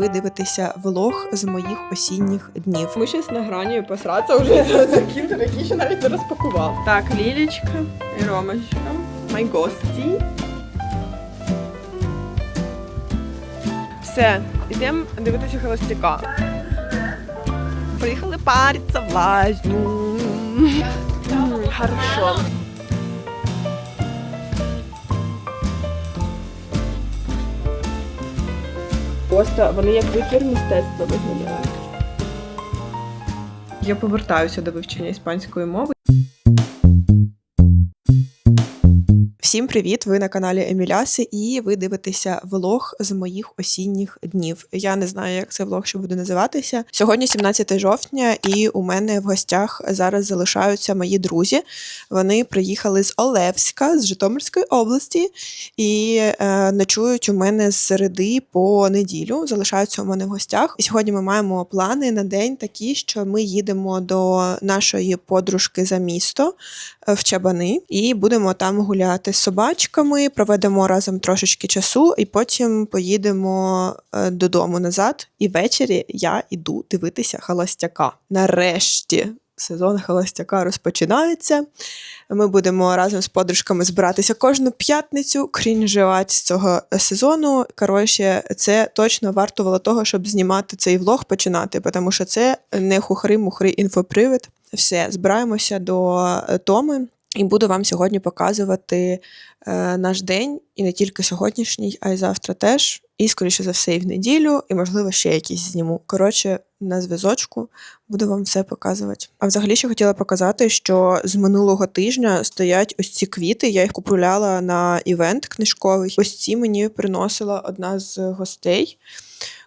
Ви дивитеся влог з моїх осінніх днів. Ми щось на грані посратися вже за кіндер, який ще навіть не розпакував. Так, Лілічка і Ромочка. Май гості. Все, йдемо дивитися холостяка. Приїхали париться в лазню. Хорошо. Просто вони як витвір мистецтва виглядають. Я повертаюся до вивчення іспанської мови. Всім привіт! Ви на каналі Еміляси, і ви дивитеся влог з моїх осінніх днів. Я не знаю, як цей влог ще буде називатися. Сьогодні 17 жовтня, і у мене в гостях зараз залишаються мої друзі. Вони приїхали з Олевська, з Житомирської області, і е, ночують у мене з середи по неділю. Залишаються у мене в гостях. І сьогодні ми маємо плани на день такі, що ми їдемо до нашої подружки за місто е, в Чабани і будемо там гуляти собачками, проведемо разом трошечки часу, і потім поїдемо е, додому назад. І ввечері я іду дивитися холостяка. Нарешті. Сезон холостяка розпочинається. Ми будемо разом з подружками збиратися кожну п'ятницю, крінжувати з цього сезону. Коротше, це точно вартувало того, щоб знімати цей влог, починати, тому що це не хухри-мухри інфопривид. Все, збираємося до е, Томи. І буду вам сьогодні показувати е, наш день, і не тільки сьогоднішній, а й завтра теж. І, скоріше за все, і в неділю, і, можливо, ще якісь зніму. Коротше, на зв'язочку буду вам все показувати. А взагалі ще хотіла показати, що з минулого тижня стоять ось ці квіти. Я їх купувала на івент книжковий. Ось ці мені приносила одна з гостей.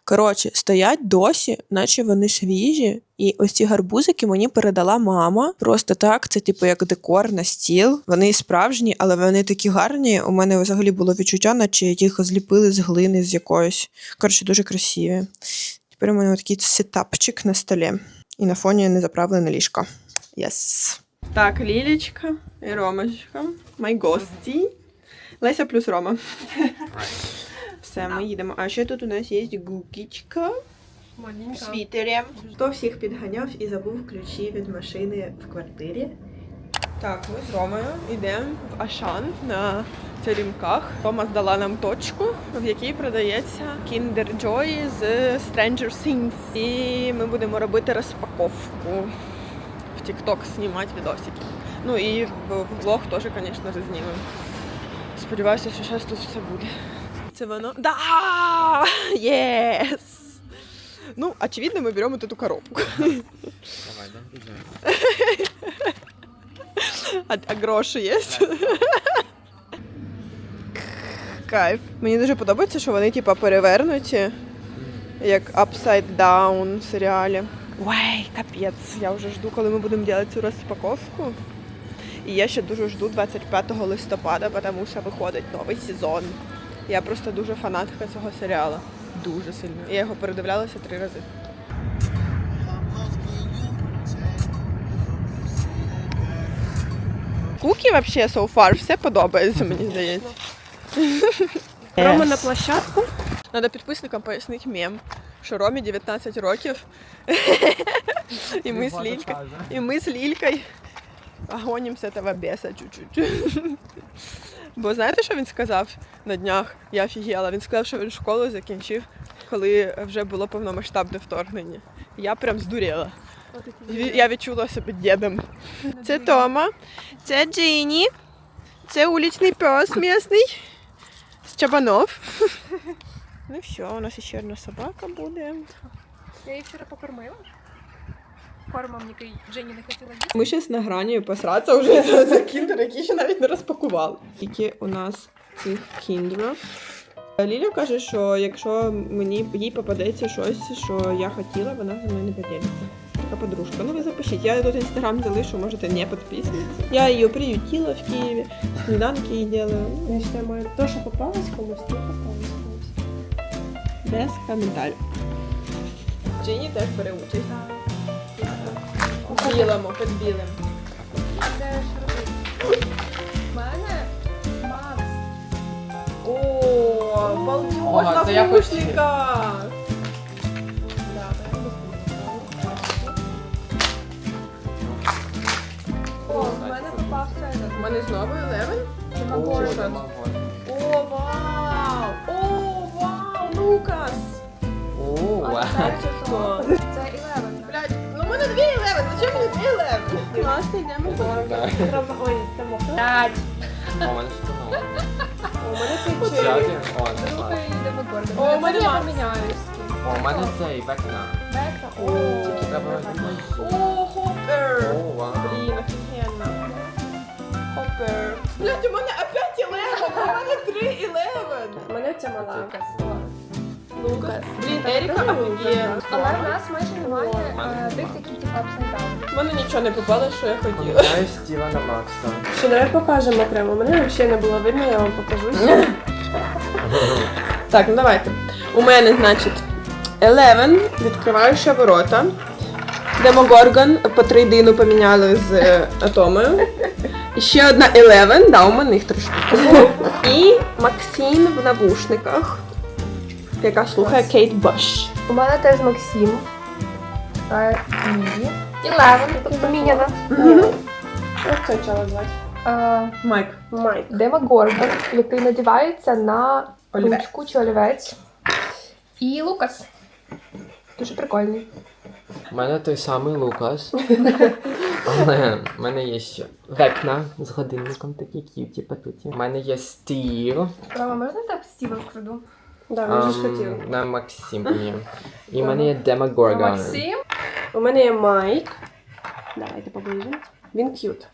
Коротше, стоять досі, наче вони свіжі. І ось ці гарбузики мені передала мама. Просто так, це типу як декор на стіл. Вони справжні, але вони такі гарні. У мене взагалі було відчуття, наче їх зліпили з глини з якоїсь. Коротше, дуже красиві. Тепер у мене такий сетапчик на столі. І на фоні незаправлене ліжко. Єс. Так, Лілічка і Ромочка. Май гості. Леся плюс Рома. Все, ми їдемо. А ще тут у нас є гукічка в світері. Хто всіх підганяв і забув ключі від машини в квартирі. Так, ми з Ромою йдемо в Ашан на царімках. Рома здала нам точку, в якій продається Kinder Joy з Stranger Things. І ми будемо робити розпаковку в TikTok знімати відосики. Ну і в влог теж, звісно, знімемо. Сподіваюся, що зараз тут все буде. Це воно. Да! Єс! Ну, очевидно, ми беремо эту коробку. Давай, дам. А, а гроші є? Кайф. Мені дуже подобається, що вони типа перевернуті, як upside down в серіалі. Ой, капець. Я вже жду, коли ми будемо робити цю розпаковку. І я ще дуже жду 25 листопада, тому що виходить новий сезон. Я просто дуже фанатка цього серіалу. Дуже сильно. Я його передивлялася три рази. Кукі вообще so far все подобається, мені здається. Рома на площадку. Надо підписникам пояснити мем, що Ромі 19 років. І ми з Лількою. І ми з Лількою гоним з этого беса чуть-чуть. Бо знаєте, що він сказав на днях? Я офігела. Він сказав, що він школу закінчив, коли вже було повномасштабне вторгнення. Я прям здуріла. Я відчула себе дідом. Це Тома, це Джині, це уличний пес місний з Чабанов. Ну все, у нас ще одна собака буде. Я її вчора покормила. Кормом, який Жені не хотіла їсти. Ми зараз на грані посратися вже за, за кіндер, який ще навіть не розпакували. Які у нас цих кіндерів. Ліля каже, що якщо мені їй попадеться щось, що я хотіла, вона зі мною не поділиться. Така подружка. Ну ви запишіть. Я тут інстаграм залишу, можете не підписуватися. Я її приютила в Києві, сніданки їй делаю. Я вважаю, моє то, що попалось комусь, то попалось комусь. Без коментарів. Джині теж бере участь білому, під білим. У мене Макс. О, балдіон Ага, це на хотів. О, в мене попався У мене знову Елевен? О, вау! О, вау, Лукас! О, вау. Це що? Класно, йдемо Да. Ой, там П'ять. О, у мене що нове. У мене цей Ще чоловік. О, це клас. Другий Демогоргон. О, у мене я Макс. поміняюсь. О, у мене цей векна. Бекта. О. Тільки треба робити. О, Хоппер! О, вау. Блін, офігенно. Хоппер. Блядь, у мене опять Eleven, у мене три Eleven. У мене ця мала. Лукас. Блін, Еріка офігенно. Але в нас майже е, типу. У мене нічого не попало, що я хотіла. Пам'ятаю Стівена Макса. Що давай покажемо окремо. Мене взагалі не було видно, я вам покажу. Так, ну давайте. У мене, значить, Eleven, відкриваюча ворота. Демогоргон по трейдину поміняли з е, атомою. І ще одна Eleven, да, у мене їх трошки. І Максим в навушниках, яка слухає Кейт Бош. У мене теж Максим. Е, Ні. Eleven, тут поміняна. Як це чоло звати? Е, Майк. Майк. Демогоргон, який надівається на Олівець. ручку чи олівець. І Лукас. Дуже прикольний. У мене той самий Лукас. Але в мене є ще векна з годинником такі к'юті патуті. У мене є Стів. Рома, можна так Стіва вкраду? Да, ж хотів. ем, На Максим. ні. І в мене є Демагоргон. Максим. У мене є Майк. Давайте поближе. Він к'ют.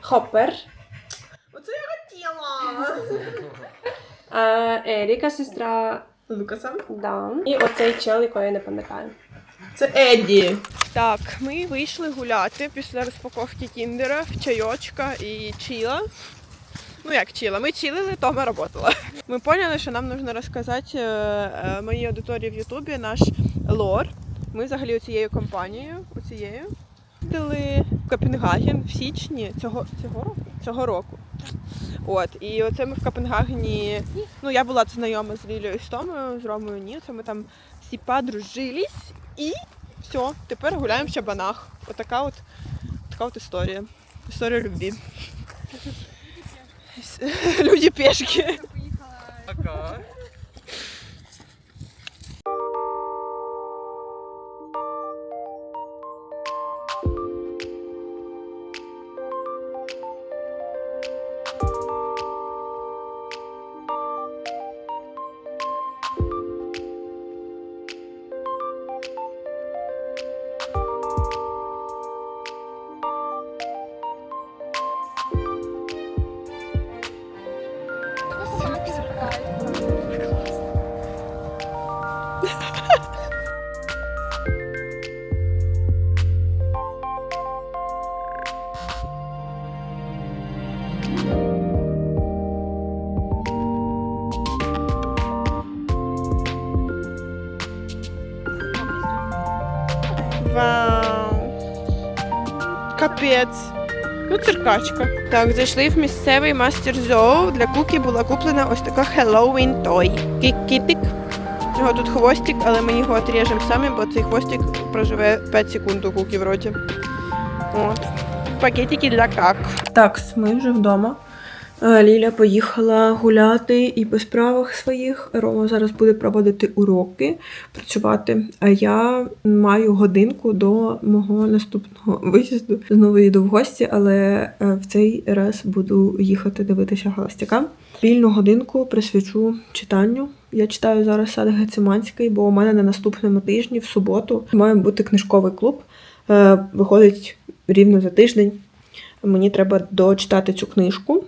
Хоппер. Оце я хотіла. Еріка, сестра Лукаса. Дан. І оцей чел, якого я не пам'ятаю. Це Едді. Так, ми вийшли гуляти після розпаковки кіндера, чайочка і чіла. Ну як чіла? Ми чилили, Тома работала. Ми поняли, що нам потрібно розказати е, е, моїй аудиторії в Ютубі наш лор. Ми взагалі цією компанією, оцією, їздили в Копенгаген в січні цього, цього року. Цього року. От, і оце ми в Копенгагені. Ну, я була знайома з Лілією з Томою, з Ромою ні. Це ми там всі подружились і все, тепер гуляємо в чабанах. Отака от, така от історія. Історія любві. Люди пешки. Вау. Капець. Ну, циркачка. Так, зайшли в місцевий мастер зоу. Для куки була куплена ось така Halloween Toy. Кік-кітик. У нього тут хвостик, але ми його отріжемо самі, бо цей хвостик проживе 5 секунд у куки вроді. От. Пакетики для как. Так, ми вже вдома. Е, Ліля поїхала гуляти і по справах своїх. Рома зараз буде проводити уроки, працювати. А я маю годинку до мого наступного виїзду знову їду в гості, але е, в цей раз буду їхати дивитися холостяка. Вільну годинку присвячу читанню. Я читаю зараз сад Гециманський, бо у мене на наступному тижні, в суботу, має бути книжковий клуб. Е, Виходить рівно за тиждень. Мені треба дочитати цю книжку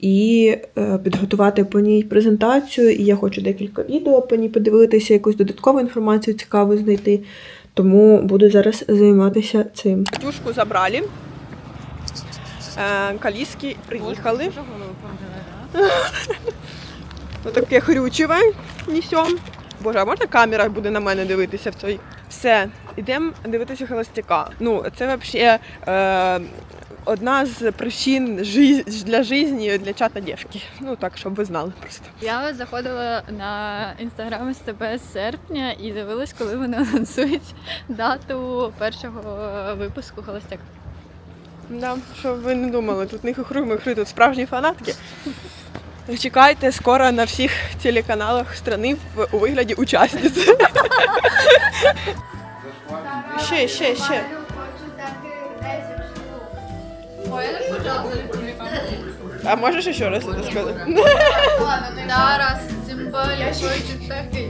і е, підготувати по ній презентацію. І я хочу декілька відео по ній подивитися, якусь додаткову інформацію цікаву знайти. Тому буду зараз займатися цим. Катюшку забрали. Е, Каліски приїхали. Ну таке хрючеве несем. Боже, а можна камера буде на мене дивитися в цій? Все, йдемо дивитися холостяка. Ну, це взагалі е, одна з причин для життя для чата дівки. Ну так, щоб ви знали просто. Я заходила на інстаграм СТБ з серпня і дивилась, коли вони анонсують дату першого випуску Холостяк. Да, щоб ви не думали, тут не хухру-михру, тут справжні фанатки. Чекайте скоро на всіх телеканалах страни в, у вигляді учасниць. ще, ще, ще. А можеш ще раз це сказати? Зараз Цимбаль хоче такий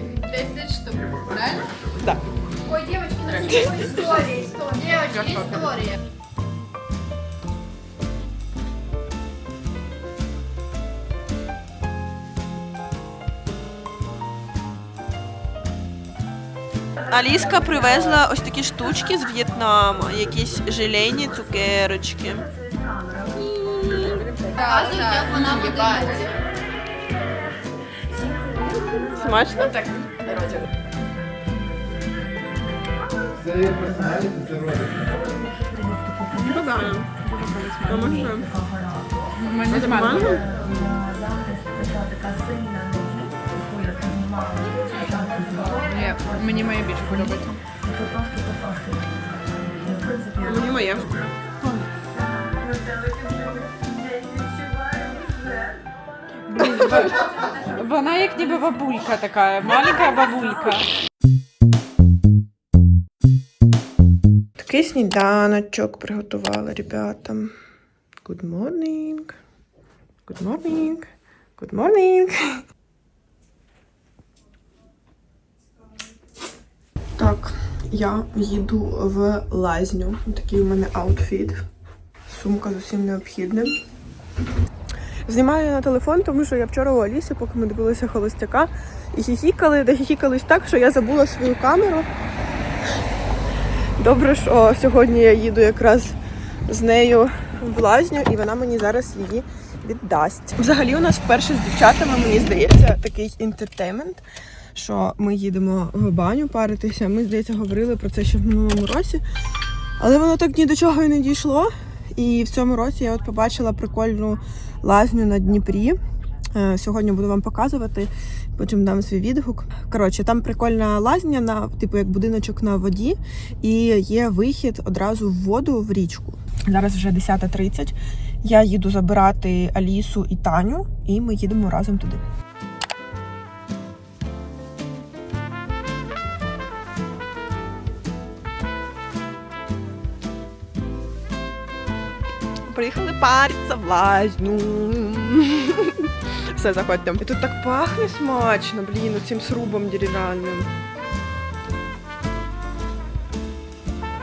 10 штук, правильно? Так. Ой, девочки, ну что история, история. Девочки, історія. Аліска привезла ось такі штучки з В'єтнаму, якісь желейні цукерочки. Показують, як вона буде. Смачно? Так. Ну да. А може? Мені Манго? Ні, мені моє більше подобається. Мені моє. Вона як ніби бабулька така, маленька бабулька. Такий сніданочок приготували ребятам. Good morning. Good morning. Good morning. Так, я їду в лазню. Такий у мене аутфіт. Сумка з усім необхідним. Знімаю на телефон, тому що я вчора у Алісі, поки ми дивилися холостяка, і хіхікали, де хіхікались так, що я забула свою камеру. Добре, що сьогодні я їду якраз з нею в лазню, і вона мені зараз її віддасть. Взагалі, у нас вперше з дівчатами, мені здається, такий інтертеймент, що ми їдемо в баню паритися. Ми, здається, говорили про це ще в минулому році. Але воно так ні до чого і не дійшло. І в цьому році я от побачила прикольну лазню на Дніпрі. Е, Сьогодні буду вам показувати, потім дам свій відгук. Коротше, там прикольна лазня на типу як будиночок на воді, і є вихід одразу в воду в річку. Зараз вже 10.30. Я їду забирати Алісу і Таню, і ми їдемо разом туди. Приїхали париться в лазню. Все, заходьте. І тут так пахне смачно, блін, цим срубом дерев'яним.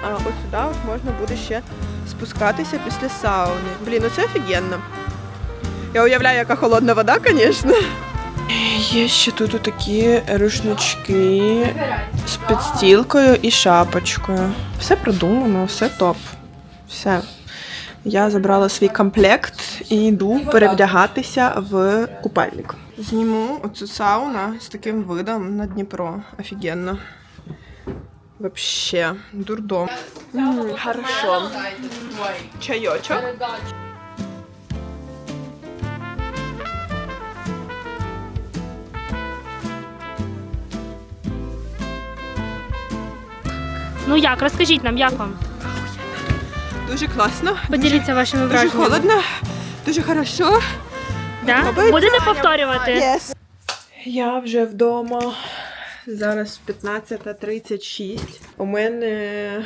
А ось сюди можна буде ще спускатися після сауни. Блін, ну це офігенно. Я уявляю, яка холодна вода, звісно. Є ще тут такі рушнички з підстілкою і шапочкою. Все продумано, все топ. Все. Я забрала свій комплект і йду перевдягатися в купальник. Зніму оцю сауна з таким видом на Дніпро. Офігенно. Вообще, дурдом. Хорошо. Чайочок. Ну як, розкажіть нам, як вам? Дуже класно. Поділіться вашими Дуже враженнями. холодно, дуже хорошо. Да? подобається? Будете повторювати? Yes. Я вже вдома. Зараз 15.36. У мене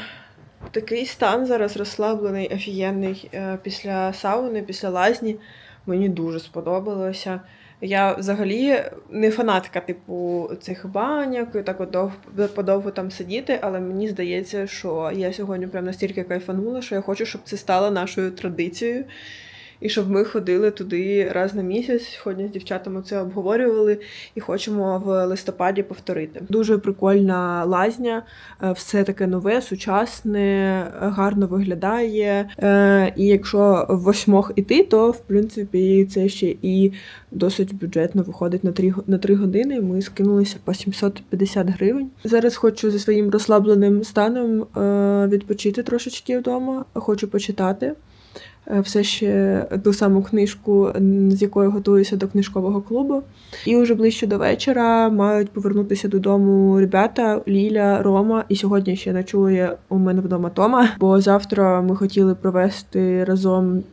такий стан зараз розслаблений, офігенний е, після сауни, після лазні. Мені дуже сподобалося. Я взагалі не фанатка, типу, цих баняк, так от дов- подовго там сидіти, але мені здається, що я сьогодні прям настільки кайфанула, що я хочу, щоб це стало нашою традицією. І щоб ми ходили туди раз на місяць. Сьогодні з дівчатами це обговорювали і хочемо в листопаді повторити. Дуже прикольна лазня, е, все таке нове, сучасне, гарно виглядає. Е, І якщо восьмох іти, то в принципі це ще і досить бюджетно виходить на 3, на 3 години. Ми скинулися по 750 гривень. Зараз хочу зі своїм розслабленим станом е, відпочити трошечки вдома. Хочу почитати. Е, все ще ту саму книжку, з якою готуюся до книжкового клубу. І вже ближче до вечора мають повернутися додому ребята Ліля, Рома. І сьогодні ще ночує у мене вдома Тома. Бо завтра ми хотіли провести разом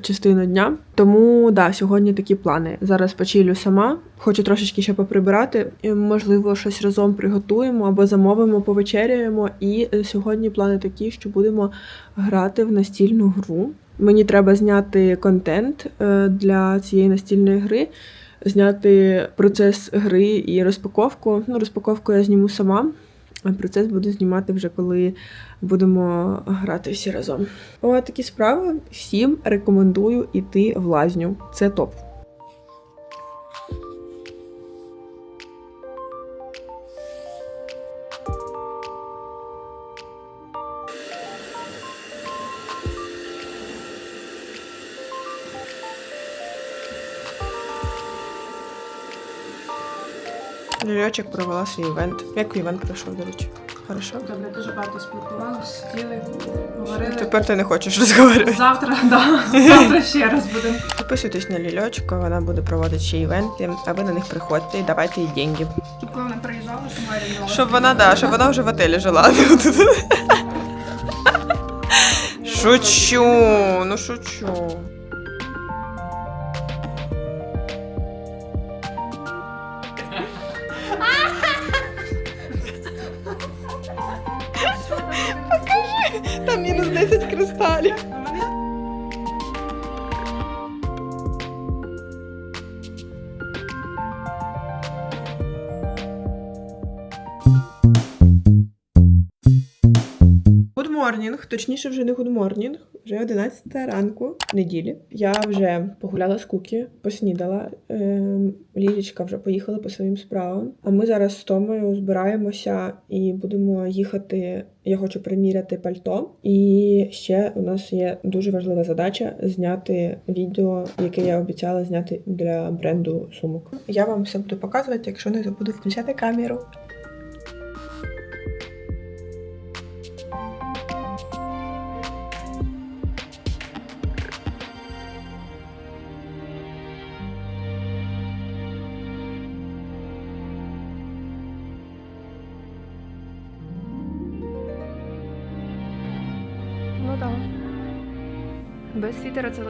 частину дня. Тому да, сьогодні такі плани. Зараз почилю сама. Хочу трошечки ще поприбирати. Можливо, щось разом приготуємо або замовимо, повечеряємо. І е, сьогодні плани такі, що будемо грати в настільну гру. Мені треба зняти контент е, для цієї настільної гри, зняти процес гри і розпаковку. Ну, розпаковку я зніму сама. А процес буду знімати вже коли будемо грати всі разом. О, такі справи. Всім рекомендую іти в лазню. Це топ. Лільочок провела свій івент. Як івент пройшов, до речі? Хорошо. Добре, дуже багато спілкували, сиділи, говорили. Тепер ти не хочеш розговорювати. Завтра, да. Завтра ще раз будемо. Підписуйтесь на Лільочку, вона буде проводити ще івенти, а ви на них приходьте і давайте їй деньги. Щоб вона приїжджала, щоб Марія Щоб вона, да, щоб вона вже в отелі жила. Шучу, ну шучу. 10 кристалів. Good morning, точніше, вже не good morning, вже 11 ранку неділі. Я вже погуляла з Кукі, поснідала. Ем, Лілічка вже поїхала по своїм справам. А ми зараз з Томою збираємося і будемо їхати. Я хочу приміряти пальто. І ще у нас є дуже важлива задача зняти відео, яке я обіцяла зняти для бренду сумок. Я вам все буду показувати, якщо не забуду включати камеру. Світера це.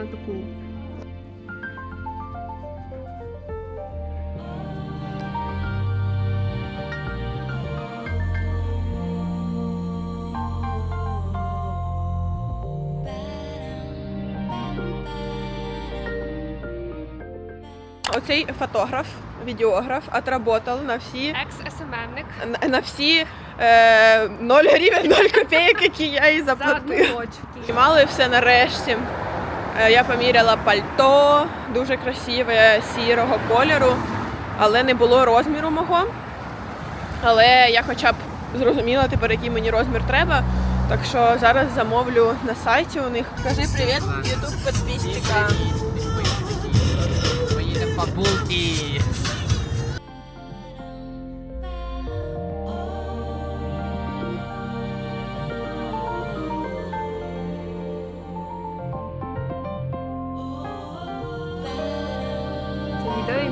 Оцей фотограф, відеограф отработал на всі Екс-СММник. на, на всі е, 0 гривень, 0 копійок, які я їй За одну заплатила. ночь Знімали все нарешті. Е, Я поміряла пальто, дуже красиве сірого кольору, але не було розміру мого. Але я хоча б зрозуміла тепер, який мені розмір треба. Так що зараз замовлю на сайті у них. Скажи привіт, ютуб-подписчикам. Поїдемо по.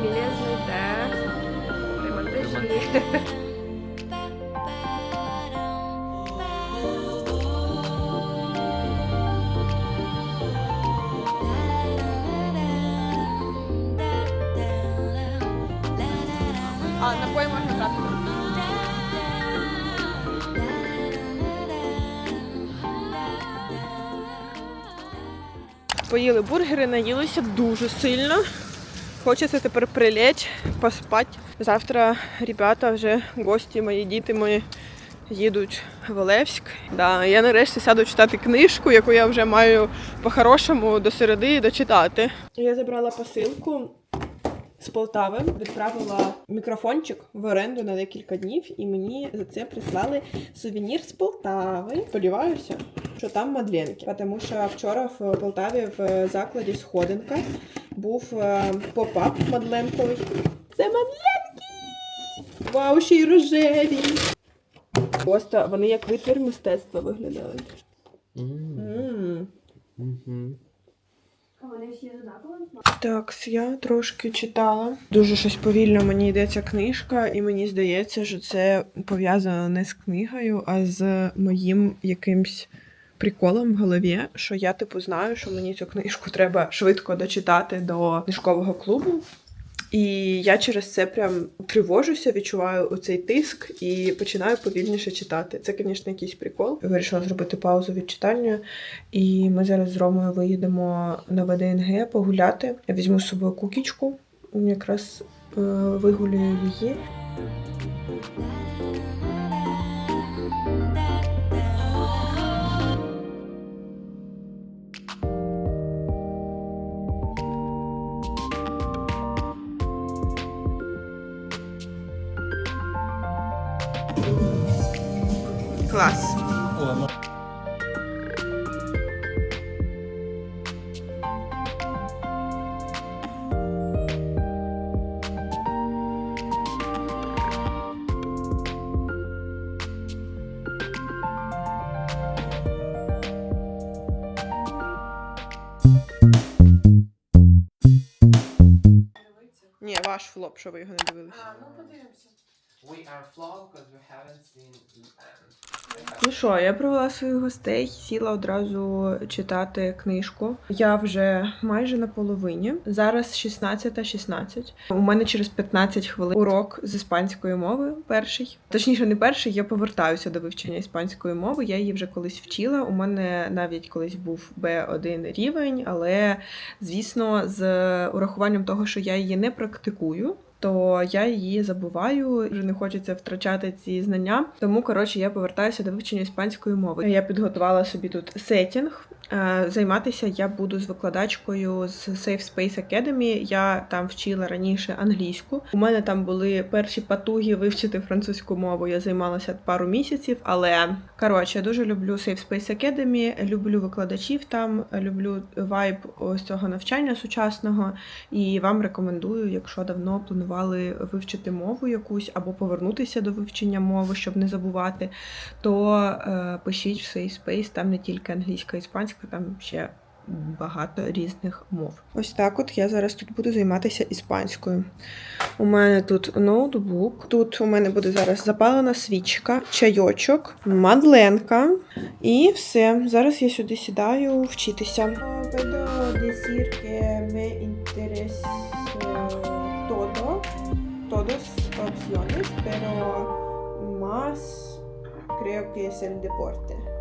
Відео Емілія знайде. А, напої можна брати. Поїли бургери, наїлися дуже сильно. Хочеться тепер прилечь, поспати. Завтра ребята вже гості, мої діти мої їдуть в Олевськ. Да, я нарешті сяду читати книжку, яку я вже маю по-хорошому до середи дочитати. Я забрала посилку з Полтави, відправила мікрофончик в оренду на декілька днів, і мені за це прислали сувенір з Полтави. Сподіваюся, що там мадленки. Тому що вчора в Полтаві в закладі Сходинка був е, поп-ап мадленковий. Це мадленки! Вау, ще й рожеві! Просто вони як витвір мистецтва виглядають. М. мгм. Так, я трошки читала. Дуже щось повільно мені йдеться книжка, і мені здається, що це пов'язано не з книгою, а з моїм якимсь приколом в голові, що я типу знаю, що мені цю книжку треба швидко дочитати до книжкового клубу. І я через це прям тривожуся, відчуваю оцей тиск і починаю повільніше читати. Це, звісно, якийсь прикол. Вирішила зробити паузу від читання, і ми зараз з Ромою виїдемо на ВДНГ погуляти. Я візьму з собою кукічку, якраз е, вигулюю її. Ваш флоп, що ви його не дивилися. We are flawed because we haven't seen. Ну що, я провела своїх гостей, сіла одразу читати книжку. Я вже майже на половині. Зараз 16.16. У мене через 15 хвилин урок з іспанської мови. Перший. Точніше, не перший, я повертаюся до вивчення іспанської мови. Я її вже колись вчила. У мене навіть колись був B1 рівень, але звісно, з урахуванням того, що я її не практикую. То я її забуваю, вже не хочеться втрачати ці знання. Тому коротше я повертаюся до вивчення іспанської мови. Я підготувала собі тут сетінг. Е, Займатися я буду з викладачкою з Safe Space Academy. Я там вчила раніше англійську. У мене там були перші потуги вивчити французьку мову. Я займалася пару місяців, але коротше, я дуже люблю Safe Space Academy, люблю викладачів там, люблю вайб ось цього навчання сучасного. І вам рекомендую, якщо давно планували вивчити мову якусь або повернутися до вивчення мови, щоб не забувати, то е, пишіть в Safe Space, там не тільки англійська, іспанська, там ще багато різних мов. Ось так от я зараз тут буду займатися іспанською. У мене тут ноутбук, тут у мене буде зараз запалена свічка, чайочок, мадленка і все. Зараз я сюди сідаю вчитися. Creo que es el deporte.